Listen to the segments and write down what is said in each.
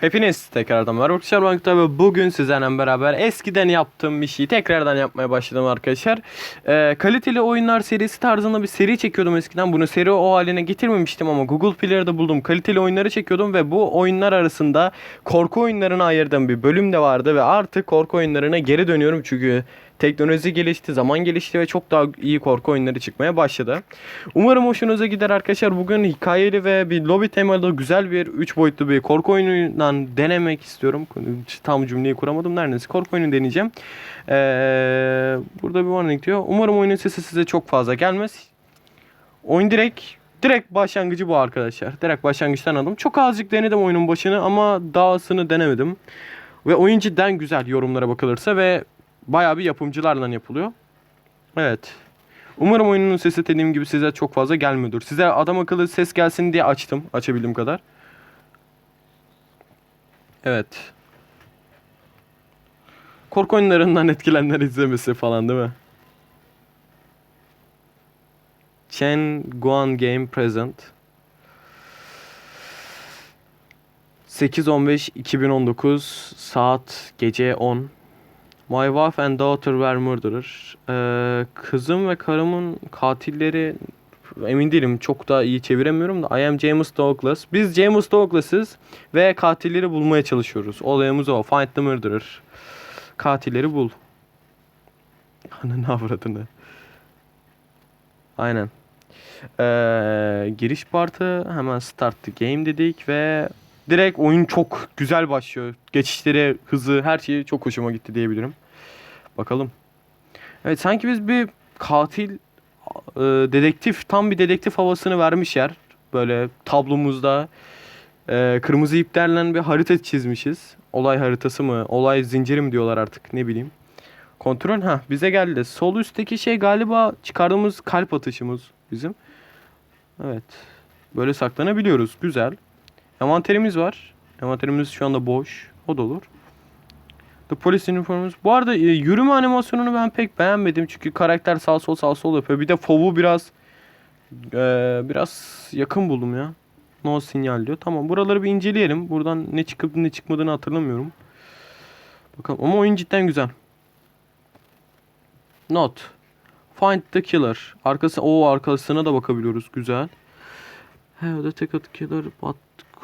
Hepiniz tekrardan merhaba arkadaşlar ben Kutay ve bugün sizlerle beraber eskiden yaptığım bir şeyi tekrardan yapmaya başladım arkadaşlar. Ee, kaliteli oyunlar serisi tarzında bir seri çekiyordum eskiden. Bunu seri o haline getirmemiştim ama Google Player'da buldum. Kaliteli oyunları çekiyordum ve bu oyunlar arasında korku oyunlarına ayırdığım bir bölüm de vardı ve artık korku oyunlarına geri dönüyorum çünkü teknoloji gelişti, zaman gelişti ve çok daha iyi korku oyunları çıkmaya başladı. Umarım hoşunuza gider arkadaşlar. Bugün hikayeli ve bir lobby temalı güzel bir 3 boyutlu bir korku oyunundan denemek istiyorum. Tam cümleyi kuramadım. Neredeyse korku oyunu deneyeceğim. Ee, burada bir warning diyor. Umarım oyunun sesi size çok fazla gelmez. Oyun direkt direkt başlangıcı bu arkadaşlar. Direkt başlangıçtan aldım. Çok azıcık denedim oyunun başını ama dahasını denemedim. Ve oyun cidden güzel yorumlara bakılırsa ve bayağı bir yapımcılarla yapılıyor. Evet. Umarım oyunun sesi dediğim gibi size çok fazla gelmiyordur. Size adam akıllı ses gelsin diye açtım. Açabildiğim kadar. Evet. Korku oyunlarından etkilenenler izlemesi falan değil mi? Chen Guan Game Present 8.15.2019 saat gece 10 My wife and daughter were murdered. Ee, kızım ve karımın katilleri emin değilim çok da iyi çeviremiyorum da I am James Douglas. Biz James Douglas'ız ve katilleri bulmaya çalışıyoruz. Olayımız o. Find the murderer. Katilleri bul. Ananı avradını. Aynen. Ee, giriş partı hemen start the game dedik ve direkt oyun çok güzel başlıyor. Geçişleri, hızı, her şeyi çok hoşuma gitti diyebilirim. Bakalım. Evet sanki biz bir katil e, dedektif tam bir dedektif havasını vermiş yer. Böyle tablomuzda e, kırmızı iplerle bir harita çizmişiz. Olay haritası mı, olay zinciri mi diyorlar artık ne bileyim. Kontrol ha bize geldi. Sol üstteki şey galiba çıkardığımız kalp atışımız bizim. Evet. Böyle saklanabiliyoruz. Güzel. Envanterimiz var. Envanterimiz şu anda boş. O da olur. The Police Uniforms. Bu arada e, yürüme animasyonunu ben pek beğenmedim. Çünkü karakter sağ sol sağ sol yapıyor. Bir de fovu biraz e, biraz yakın buldum ya. No sinyal diyor. Tamam buraları bir inceleyelim. Buradan ne çıkıp ne çıkmadığını hatırlamıyorum. Bakalım ama oyun cidden güzel. Not. Find the killer. Arkası o arkasına da bakabiliyoruz. Güzel. Have the ticket killer but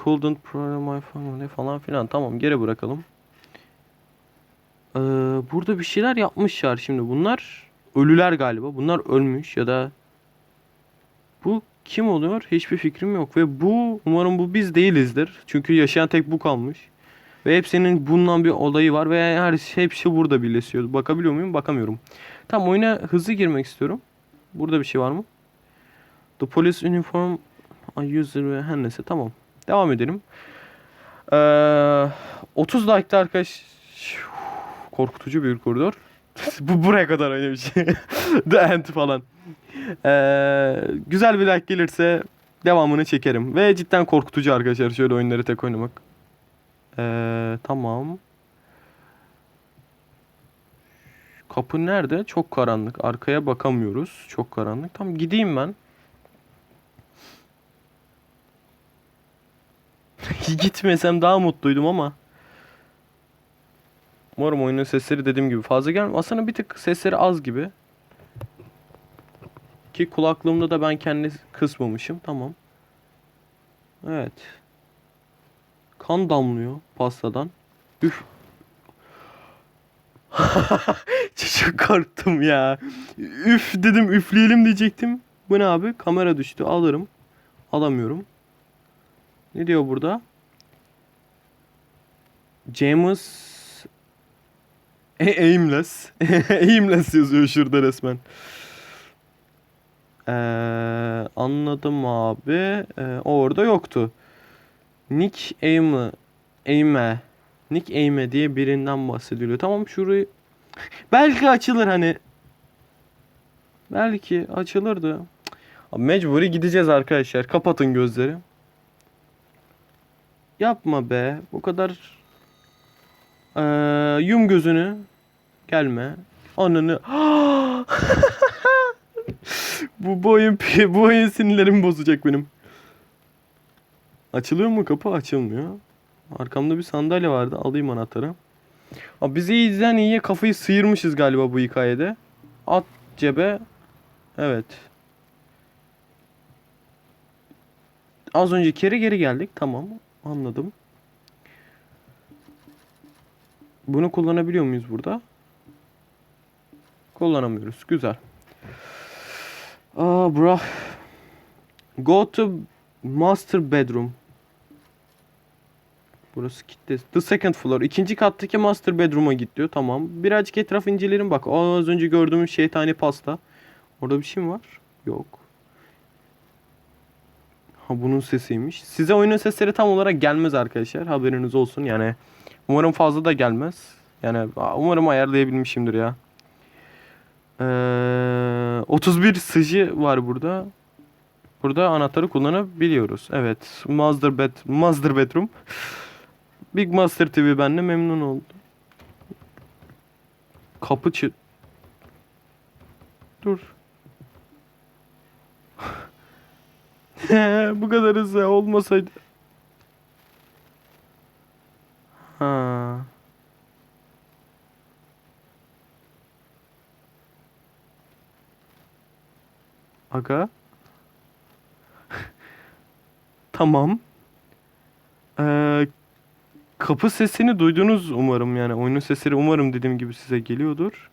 couldn't prove my family falan filan. Tamam geri bırakalım. Ee, burada bir şeyler yapmışlar şimdi. Bunlar ölüler galiba. Bunlar ölmüş ya da bu kim oluyor? Hiçbir fikrim yok ve bu umarım bu biz değilizdir. Çünkü yaşayan tek bu kalmış. Ve hepsinin bundan bir olayı var ve her şey hepsi burada birleşiyor. Bakabiliyor muyum? Bakamıyorum. Tamam oyuna hızlı girmek istiyorum. Burada bir şey var mı? The police uniform I user her neyse tamam. Devam edelim. Ee, 30 like'da arkadaş korkutucu bir koridor. Bu buraya kadar oynamış. The End falan. Ee, güzel bir like gelirse devamını çekerim. Ve cidden korkutucu arkadaşlar şöyle oyunları tek oynamak. Ee, tamam. Kapı nerede? Çok karanlık. Arkaya bakamıyoruz. Çok karanlık. Tamam gideyim ben. Gitmesem daha mutluydum ama. Umarım oyunun sesleri dediğim gibi fazla gelmiyor. Aslında bir tık sesleri az gibi. Ki kulaklığımda da ben kendi kısmamışım. Tamam. Evet. Kan damlıyor pastadan. Üf. Çok korktum ya. Üf dedim üfleyelim diyecektim. Bu ne abi? Kamera düştü. Alırım. Alamıyorum. Ne diyor burada? James aimless. aimless yazıyor şurada resmen. Ee, anladım abi. Ee, orada yoktu. Nick Aim'e Aim'e Nick Aim'e diye birinden bahsediliyor. Tamam şurayı belki açılır hani. Belki açılırdı. Abi mecburi gideceğiz arkadaşlar. Kapatın gözleri. Yapma be. Bu kadar ee, yum gözünü. Gelme. Ananı. bu, bu oyun bu oyun sinirlerimi bozacak benim. Açılıyor mu kapı? Açılmıyor. Arkamda bir sandalye vardı. Alayım anahtarı. Abi biz iyiden iyiye kafayı sıyırmışız galiba bu hikayede. At cebe. Evet. Az önce kere geri geldik. Tamam. Anladım. Bunu kullanabiliyor muyuz burada? Kullanamıyoruz. Güzel. Aa bro. Go to master bedroom. Burası kilitli. The second floor. İkinci kattaki master bedroom'a git diyor. Tamam. Birazcık etraf inceleyelim bak. Aa, az önce gördüğümüz şeytani pasta. Orada bir şey mi var? Yok. Ha bunun sesiymiş. Size oyunun sesleri tam olarak gelmez arkadaşlar. Haberiniz olsun. Yani umarım fazla da gelmez. Yani umarım ayarlayabilmişimdir ya. Ee, 31 sıcı var burada. Burada anahtarı kullanabiliyoruz. Evet. Master bed Master bedroom. Big Master TV benle memnun oldu. Kapı çı... Dur. Bu kadar hızlı olmasaydı. Ha. Aga. tamam. Ee, kapı sesini duydunuz umarım yani. Oyunun sesleri umarım dediğim gibi size geliyordur.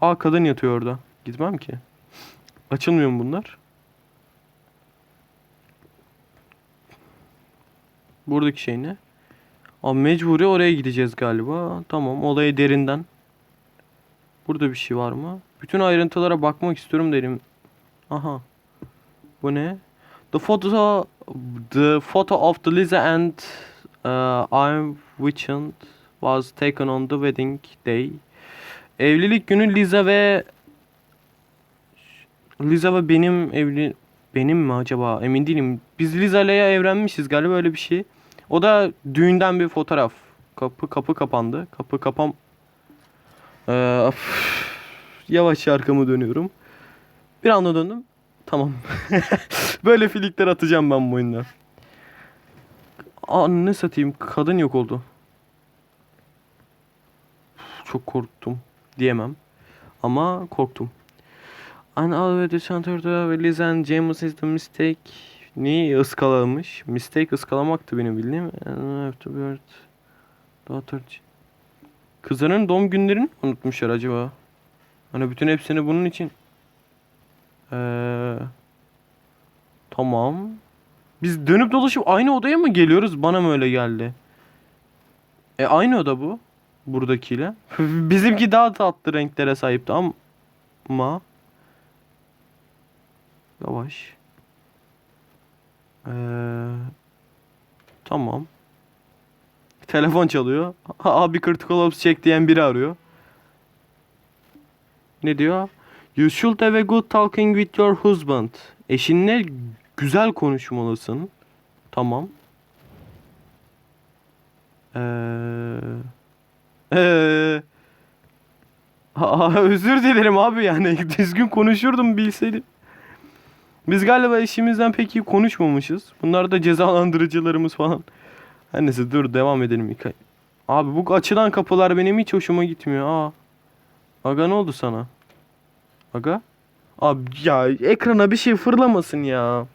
Aa kadın yatıyor orada. Gitmem ki. Açılmıyor mu bunlar? Buradaki şey ne? Abi mecburi oraya gideceğiz galiba. Tamam olayı derinden. Burada bir şey var mı? Bütün ayrıntılara bakmak istiyorum derim. Aha. Bu ne? The photo the photo of the Lisa and uh, I'm Witchend was taken on the wedding day. Evlilik günü Lisa ve Lisa ve benim evli benim mi acaba emin değilim. Biz Lisa ile evlenmişiz galiba öyle bir şey. O da düğünden bir fotoğraf. Kapı kapı kapandı. Kapı kapam. Ee, of. Yavaş arkamı dönüyorum. Bir anda döndüm. Tamam. Böyle filikler atacağım ben bu oyunda. Aa ne satayım kadın yok oldu. Çok korktum diyemem. Ama korktum. An already centered ve Liz and James is the mistake. Neyi ıskalamış? Mistake ıskalamaktı benim bildiğim. And afterward daughter Kızların doğum günlerini unutmuşlar acaba? Hani bütün hepsini bunun için. Ee, tamam. Biz dönüp dolaşıp aynı odaya mı geliyoruz? Bana mı öyle geldi? E aynı oda bu. Buradakiyle. Bizimki daha tatlı renklere sahipti ama yavaş. Ee, tamam. Telefon çalıyor. Abi critical ops çek diyen biri arıyor. Ne diyor? You should have a good talking with your husband. Eşinle güzel konuşmalısın. Tamam. Ee, ee, Aa, özür dilerim abi yani düzgün konuşurdum bilseydim. Biz galiba eşimizden pek iyi konuşmamışız. Bunlar da cezalandırıcılarımız falan. Her neyse dur devam edelim hikaye. Abi bu açılan kapılar benim hiç hoşuma gitmiyor. Aa. Aga ne oldu sana? Aga? Abi ya ekrana bir şey fırlamasın ya.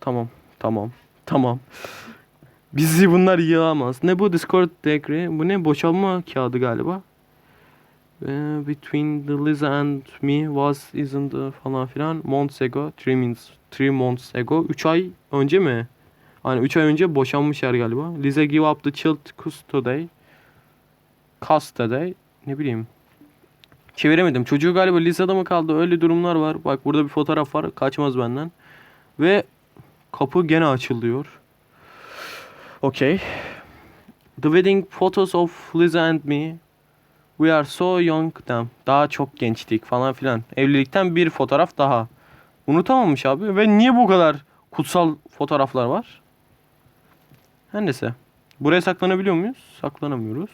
Tamam. Tamam. Tamam. Bizi bunlar yığamaz. Ne bu Discord dekri? Bu ne boşalma kağıdı galiba. Between the Lisa and me was isn't falan filan months ago, three months, three months ago, 3 ay önce mi? Hani 3 ay önce boşanmışlar galiba. Lisa give up the child custody. Custody. Ne bileyim. Çeviremedim. Çocuğu galiba Lisa'da mı kaldı? Öyle durumlar var. Bak burada bir fotoğraf var. Kaçmaz benden. Ve kapı gene açılıyor. Okay. The wedding photos of Lisa and me. We are so young them. Daha çok gençtik falan filan. Evlilikten bir fotoğraf daha. Unutamamış abi. Ve niye bu kadar kutsal fotoğraflar var? Her neyse. Buraya saklanabiliyor muyuz? Saklanamıyoruz.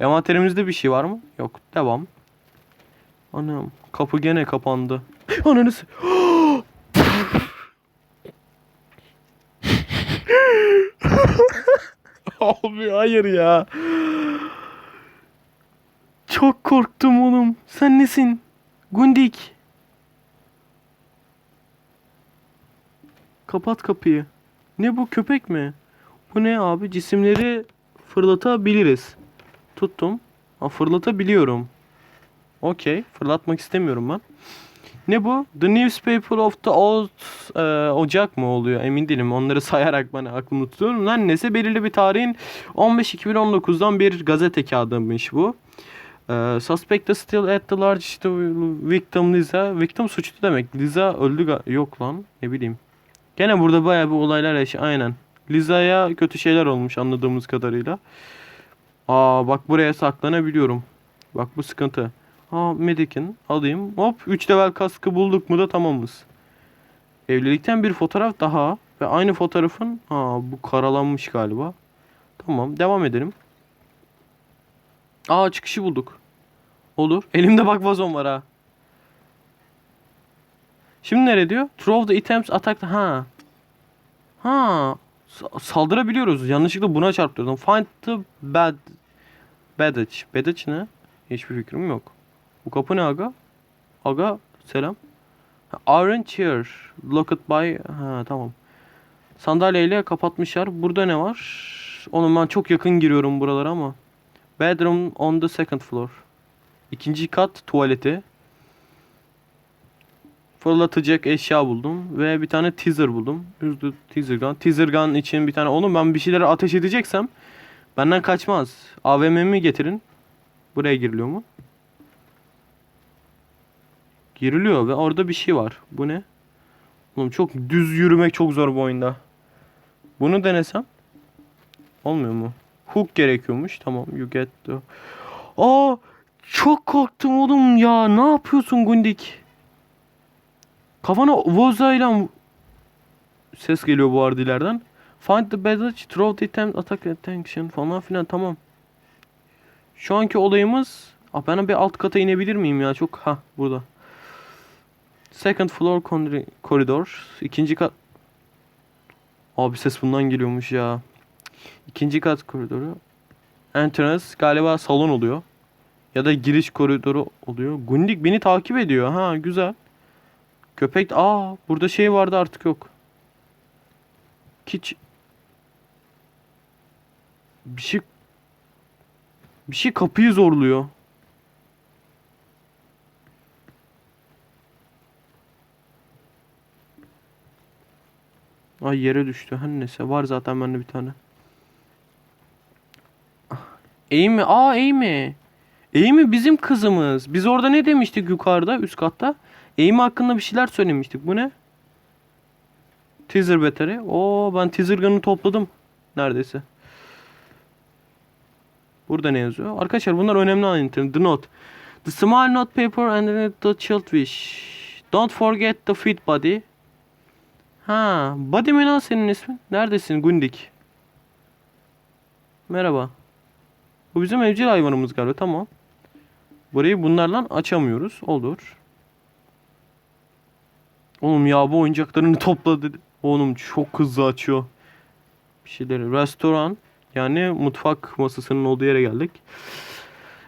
Envanterimizde bir şey var mı? Yok. Devam. Anam. Kapı gene kapandı. Ananı s- Abi hayır ya. Çok korktum oğlum. Sen nesin? Gundik. Kapat kapıyı. Ne bu köpek mi? Bu ne abi? Cisimleri fırlatabiliriz. Tuttum. Ha, fırlatabiliyorum. Okey. Fırlatmak istemiyorum ben. Ne bu? The Newspaper of the Old e, Ocak mı oluyor? Emin değilim. Onları sayarak bana aklımda tutuyorum. Lan neyse belirli bir tarihin 15-2019'dan bir gazete kağıdıymış bu. E, suspect is still at the large victim Liza. Victim suçlu demek. Liza öldü Yok lan. Ne bileyim. Gene burada bayağı bir olaylar yaşıyor. Aynen. Liza'ya kötü şeyler olmuş anladığımız kadarıyla. Aa bak buraya saklanabiliyorum. Bak bu sıkıntı. Aa Medic'in alayım. Hop 3 level kaskı bulduk mu da tamamız. Evlilikten bir fotoğraf daha. Ve aynı fotoğrafın aa bu karalanmış galiba. Tamam devam edelim. Aa çıkışı bulduk. Olur. Elimde bak vazon var ha. Şimdi nere diyor? Throw the items attack. Ha. Ha. Sa- Saldırabiliyoruz. Yanlışlıkla buna çarptırdım. Find the bad badge. Badge ne? Hiçbir fikrim yok. Bu kapı ne aga? Aga selam. Iron chair. Locked by. Ha tamam. Sandalyeyle kapatmışlar. Burada ne var? Oğlum ben çok yakın giriyorum buralara ama. Bedroom on the second floor. İkinci kat tuvaleti. Fırlatacak eşya buldum. Ve bir tane teaser buldum. Yüzde teaser gun. Teaser gun için bir tane. Oğlum ben bir şeyleri ateş edeceksem benden kaçmaz. AVM'mi getirin. Buraya giriliyor mu? Giriliyor ve orada bir şey var. Bu ne? Oğlum çok düz yürümek çok zor bu oyunda. Bunu denesem olmuyor mu? Hook gerekiyormuş. Tamam you get the... Aa çok korktum oğlum ya. Ne yapıyorsun Gundik? Kafana vozayla ses geliyor bu arada ileriden. Find the badge, throw the item, attack attention falan filan tamam. Şu anki olayımız... Aa, ben bir alt kata inebilir miyim ya? Çok... ha burada. Second floor corri- corridor. İkinci kat... Abi ses bundan geliyormuş ya. İkinci kat koridoru. Entrance galiba salon oluyor. Ya da giriş koridoru oluyor. Gundik beni takip ediyor. Ha güzel. Köpek... Aa burada şey vardı artık yok. Kiç... Bir şey... Bir şey kapıyı zorluyor. Ay yere düştü. Her neyse var zaten bende bir tane. Amy. Aa Amy. Amy bizim kızımız. Biz orada ne demiştik yukarıda üst katta? Amy hakkında bir şeyler söylemiştik. Bu ne? Teaser battery. Oo ben teaser gun'ı topladım. Neredeyse. Burada ne yazıyor? Arkadaşlar bunlar önemli ayrıntılar. The note. The small note paper and the child wish. Don't forget the feed body. Ha, Buddy mi lan senin ismin? Neredesin Gundik? Merhaba. Bu bizim evcil hayvanımız galiba. Tamam. Burayı bunlarla açamıyoruz. Olur. Oğlum ya bu oyuncaklarını topla dedi. Oğlum çok hızlı açıyor. Bir şeyleri. Restoran. Yani mutfak masasının olduğu yere geldik.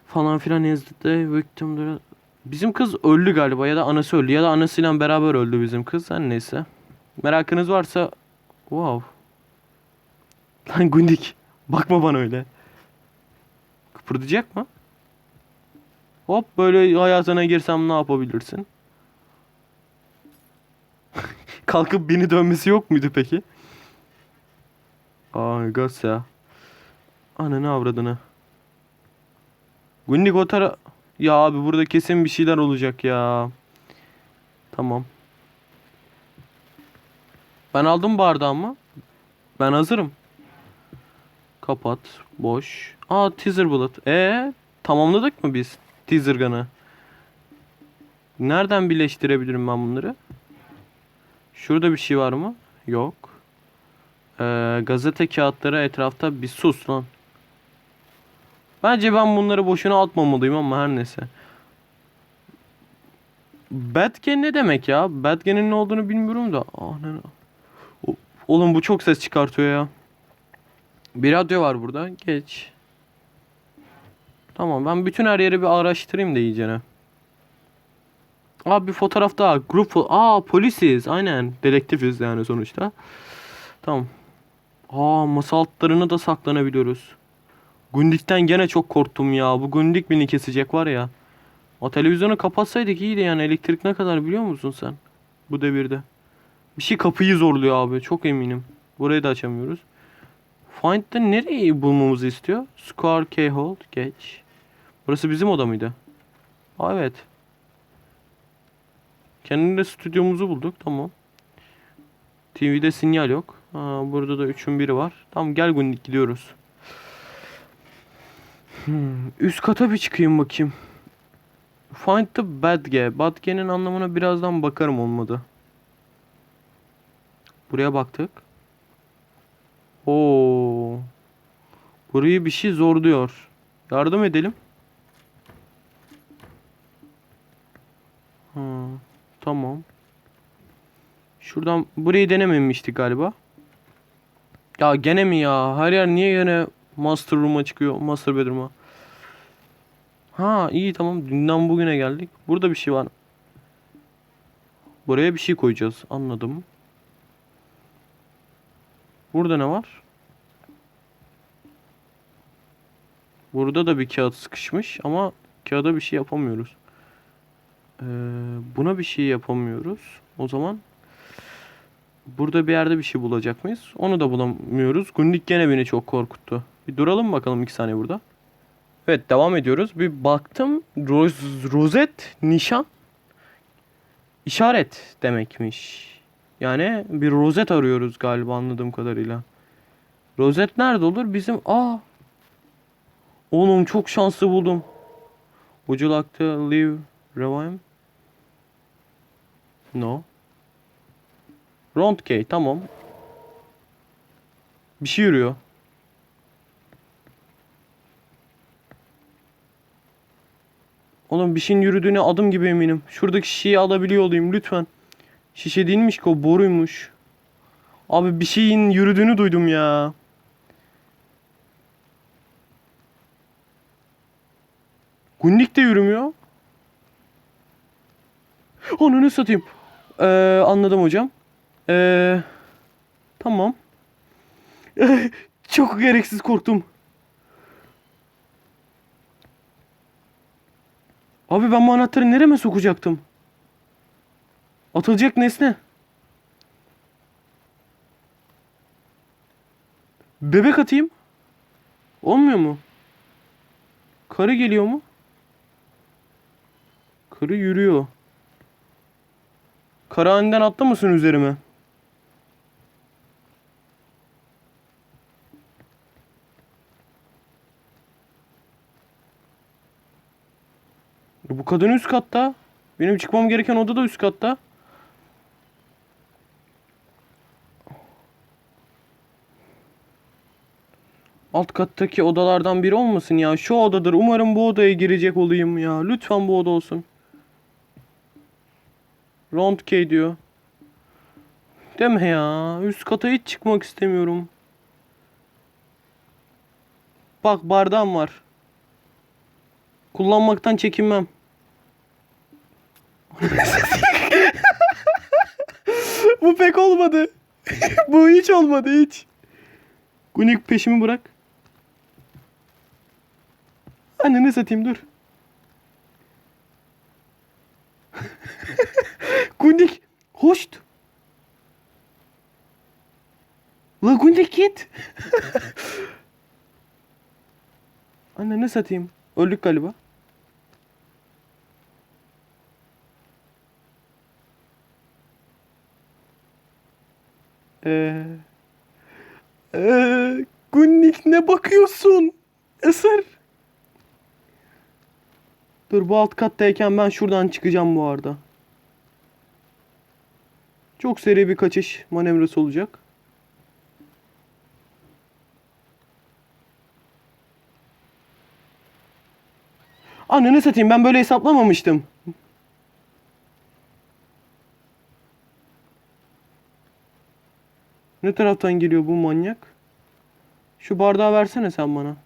Falan filan yazdı. Victim'leri. Bizim kız öldü galiba ya da anası öldü ya da anasıyla beraber öldü bizim kız. Her neyse. Merakınız varsa wow. Lan Gundik bakma bana öyle. Kıpırdayacak mı? Hop böyle hayatına girsem ne yapabilirsin? Kalkıp beni dönmesi yok muydu peki? Aa gaz ya. Ananı avradını. Gundik o tara... Ya abi burada kesin bir şeyler olacak ya. Tamam. Ben aldım bardağımı. Ben hazırım. Kapat. Boş. Aa teaser bullet. E tamamladık mı biz teaser gun'ı? Nereden birleştirebilirim ben bunları? Şurada bir şey var mı? Yok. Ee, gazete kağıtları etrafta bir sus lan. Bence ben bunları boşuna atmamalıyım ama her neyse. Batgen ne demek ya? Batgen'in ne olduğunu bilmiyorum da. Ah, ne- O- Oğlum bu çok ses çıkartıyor ya. Bir radyo var burada. Geç. Tamam ben bütün her yeri bir araştırayım da iyicene. Abi bir fotoğraf daha. Grup fo- Aa polisiz. Aynen. Dedektifiz yani sonuçta. Tamam. Aa masa altlarını da saklanabiliyoruz. Gundik'ten gene çok korktum ya. Bu Gundik beni kesecek var ya. O televizyonu kapatsaydık iyiydi yani. Elektrik ne kadar biliyor musun sen? Bu devirde. Bir şey kapıyı zorluyor abi. Çok eminim. Burayı da açamıyoruz. Find'de nereyi bulmamızı istiyor? Square Keyhole. Geç. Burası bizim oda mıydı? Aa, evet. Kendine stüdyomuzu bulduk. Tamam. TV'de sinyal yok. Ha, burada da üçün biri var. Tamam gel Gundik gidiyoruz. Hmm, üst kata bir çıkayım bakayım. Find the bad guy. Bad guy'nin anlamına birazdan bakarım olmadı. Buraya baktık. Oo. Burayı bir şey zorluyor. Yardım edelim. Ha, tamam. Şuradan burayı denememiştik galiba. Ya gene mi ya? Her yer niye gene master room'a çıkıyor? Master bedroom'a. Ha iyi tamam. Dünden bugüne geldik. Burada bir şey var. Buraya bir şey koyacağız. Anladım. Burada ne var? Burada da bir kağıt sıkışmış ama kağıda bir şey yapamıyoruz. Ee, buna bir şey yapamıyoruz. O zaman burada bir yerde bir şey bulacak mıyız? Onu da bulamıyoruz. Gundik gene beni çok korkuttu. Bir duralım bakalım iki saniye burada. Evet devam ediyoruz. Bir baktım roz, rozet nişan işaret demekmiş. Yani bir rozet arıyoruz galiba anladığım kadarıyla. Rozet nerede olur? Bizim aa Oğlum çok şanslı buldum. Would you like to leave Revive? No. Round key tamam. Bir şey yürüyor. Oğlum bir şeyin yürüdüğüne adım gibi eminim. Şuradaki şişeyi alabiliyor olayım lütfen. Şişe değilmiş ki o boruymuş. Abi bir şeyin yürüdüğünü duydum ya. Gundik de yürümüyor. Ananı satayım. Ee, anladım hocam. Ee, tamam. Çok gereksiz korktum. Abi ben bu anahtarı nereme sokacaktım? Atılacak nesne. Bebek atayım. Olmuyor mu? Karı geliyor mu? Karı yürüyor. Karı aniden atlamasın üzerime. Bu kadın üst katta. Benim çıkmam gereken oda da üst katta. Alt kattaki odalardan biri olmasın ya. Şu odadır. Umarım bu odaya girecek olayım ya. Lütfen bu oda olsun. Round K diyor. Deme ya. Üst kata hiç çıkmak istemiyorum. Bak bardağım var. Kullanmaktan çekinmem. Bu pek olmadı. Bu hiç olmadı hiç. Gunik peşimi bırak. Anneni satayım dur. Gundik hoşt. La Gundik git. Anne ne satayım? Öldük galiba. Eee... Eee... Gunnik ne bakıyorsun? Eser. Dur bu alt kattayken ben şuradan çıkacağım bu arada. Çok seri bir kaçış manevrası olacak. Ananı satayım ben böyle hesaplamamıştım. Ne taraftan geliyor bu manyak? Şu bardağı versene sen bana.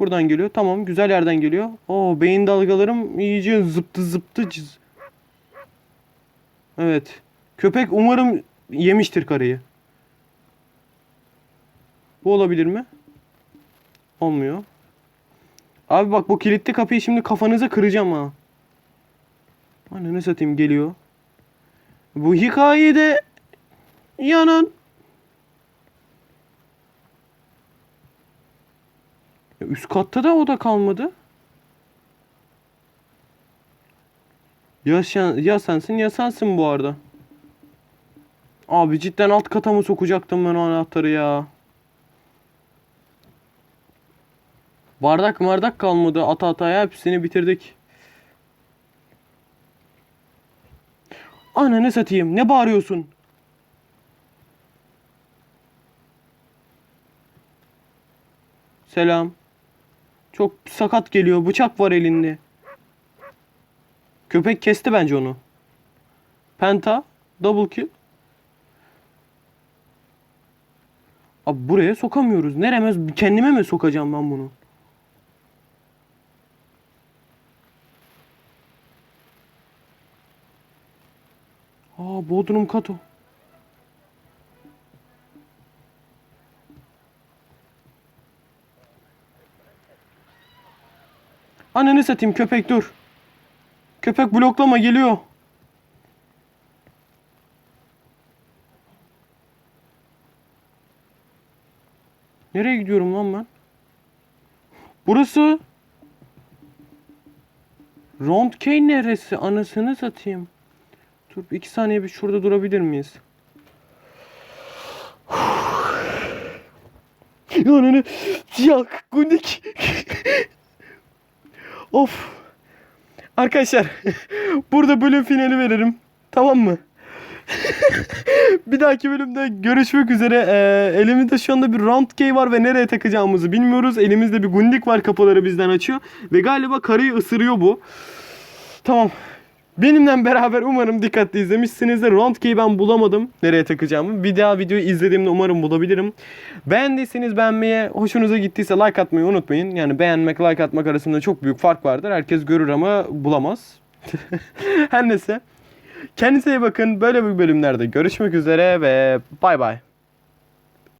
Buradan geliyor. Tamam güzel yerden geliyor. Oo beyin dalgalarım iyice zıptı zıptı. cız. Evet. Köpek umarım yemiştir karıyı. Bu olabilir mi? Olmuyor. Abi bak bu kilitli kapıyı şimdi kafanıza kıracağım ha. Ananı satayım geliyor. Bu hikayede yanan Ya Üst katta da oda kalmadı. Ya, sen, ya sensin ya sensin bu arada. Abi cidden alt kata mı sokacaktım ben o anahtarı ya? Bardak bardak kalmadı. Ata ata hepsini bitirdik. Ananı satayım. Ne bağırıyorsun? Selam. Çok sakat geliyor. Bıçak var elinde. Köpek kesti bence onu. Penta. Double kill. Abi buraya sokamıyoruz. Nereme? Kendime mi sokacağım ben bunu? Aa Bodrum Kato. Ananı satayım köpek dur. Köpek bloklama geliyor. Nereye gidiyorum lan ben? Burası Round K neresi? Anasını satayım. Dur iki saniye bir şurada durabilir miyiz? Ananı yak günlük. Of. Arkadaşlar burada bölüm finali veririm. Tamam mı? bir dahaki bölümde görüşmek üzere. Ee, elimizde şu anda bir round key var ve nereye takacağımızı bilmiyoruz. Elimizde bir gundik var kapıları bizden açıyor. Ve galiba karıyı ısırıyor bu. Tamam. Benimle beraber umarım dikkatli izlemişsinizdir. Round key'i ben bulamadım nereye takacağımı. Bir daha videoyu izlediğimde umarım bulabilirim. Beğendiyseniz beğenmeye, hoşunuza gittiyse like atmayı unutmayın. Yani beğenmek, like atmak arasında çok büyük fark vardır. Herkes görür ama bulamaz. Her neyse. Kendinize iyi bakın. Böyle bir bölümlerde görüşmek üzere ve bay bay.